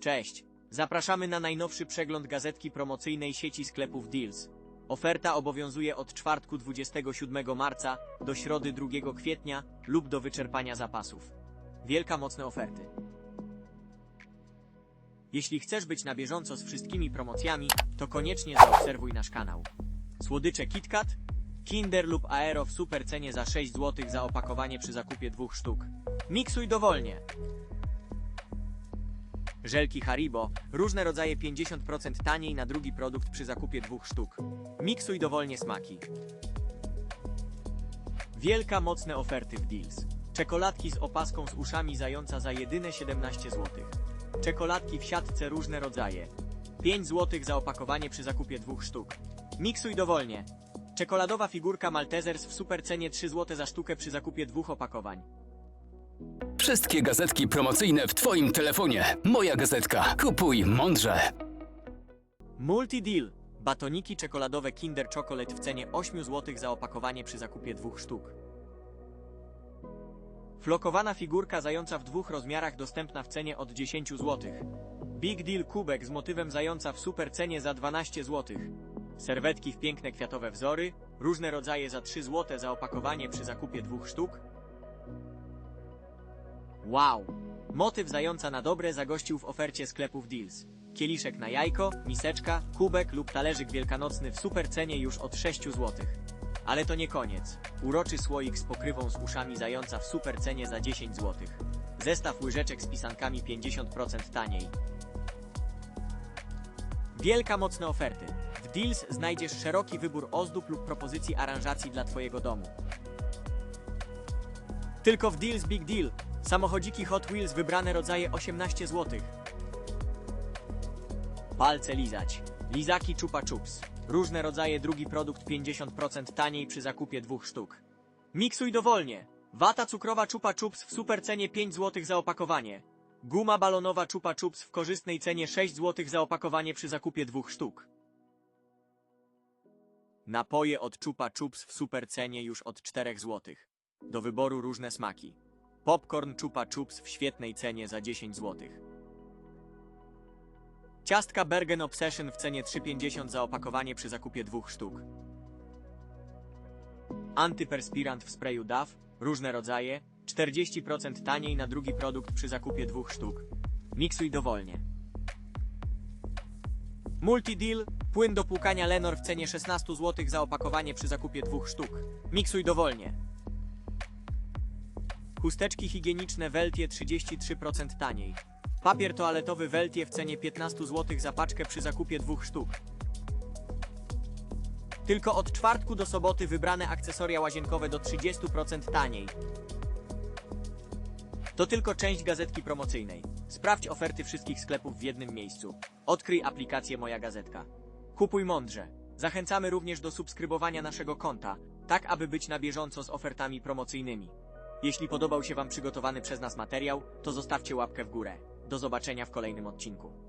Cześć. Zapraszamy na najnowszy przegląd gazetki promocyjnej sieci sklepów Deals. Oferta obowiązuje od czwartku 27 marca do środy 2 kwietnia lub do wyczerpania zapasów. Wielka mocne oferty. Jeśli chcesz być na bieżąco z wszystkimi promocjami, to koniecznie zaobserwuj nasz kanał. Słodycze KitKat, Kinder lub Aero w super cenie za 6 zł za opakowanie przy zakupie dwóch sztuk. Miksuj dowolnie. Żelki Haribo, różne rodzaje 50% taniej na drugi produkt przy zakupie dwóch sztuk. Miksuj dowolnie smaki. Wielka mocne oferty w Deals. Czekoladki z opaską z uszami zająca za jedyne 17 zł. Czekoladki w siatce różne rodzaje. 5 zł za opakowanie przy zakupie dwóch sztuk. Miksuj dowolnie. Czekoladowa figurka Maltesers w super cenie 3 zł za sztukę przy zakupie dwóch opakowań. Wszystkie gazetki promocyjne w Twoim telefonie. Moja gazetka. Kupuj mądrze. Multi-deal. Batoniki czekoladowe Kinder Chocolate w cenie 8 zł za opakowanie przy zakupie dwóch sztuk. Flokowana figurka zająca w dwóch rozmiarach dostępna w cenie od 10 zł. Big Deal kubek z motywem zająca w super cenie za 12 zł. Serwetki w piękne kwiatowe wzory, różne rodzaje za 3 zł za opakowanie przy zakupie dwóch sztuk. Wow! Motyw zająca na dobre zagościł w ofercie sklepów Deals. Kieliszek na jajko, miseczka, kubek lub talerzyk wielkanocny w super cenie już od 6 zł. Ale to nie koniec. Uroczy słoik z pokrywą z uszami zająca w super cenie za 10 zł. Zestaw łyżeczek z pisankami 50% taniej. Wielka mocne oferty. W Deals znajdziesz szeroki wybór ozdób lub propozycji aranżacji dla Twojego domu. Tylko w Deals Big Deal. Samochodziki Hot Wheels wybrane rodzaje 18 zł. Palce lizać. Lizaki Chupa Chups. Różne rodzaje drugi produkt 50% taniej przy zakupie dwóch sztuk. Miksuj dowolnie. Wata cukrowa Chupa Chups w super cenie 5 zł za opakowanie. Guma balonowa Chupa Chups w korzystnej cenie 6 zł za opakowanie przy zakupie dwóch sztuk. Napoje od Chupa Chups w super cenie już od 4 zł. Do wyboru różne smaki. Popcorn Chupa Chups w świetnej cenie za 10 zł. Ciastka Bergen Obsession w cenie 3,50 za opakowanie przy zakupie dwóch sztuk. Antyperspirant w sprayu DAF, różne rodzaje, 40% taniej na drugi produkt przy zakupie dwóch sztuk. Miksuj dowolnie. Multideal, płyn do płukania Lenor w cenie 16 zł za opakowanie przy zakupie dwóch sztuk. Miksuj dowolnie. Chusteczki higieniczne Weltie 33% taniej. Papier toaletowy Weltie w cenie 15 zł za paczkę przy zakupie dwóch sztuk. Tylko od czwartku do soboty wybrane akcesoria łazienkowe do 30% taniej. To tylko część gazetki promocyjnej. Sprawdź oferty wszystkich sklepów w jednym miejscu. Odkryj aplikację Moja Gazetka. Kupuj mądrze. Zachęcamy również do subskrybowania naszego konta, tak aby być na bieżąco z ofertami promocyjnymi. Jeśli podobał się Wam przygotowany przez nas materiał, to zostawcie łapkę w górę. Do zobaczenia w kolejnym odcinku.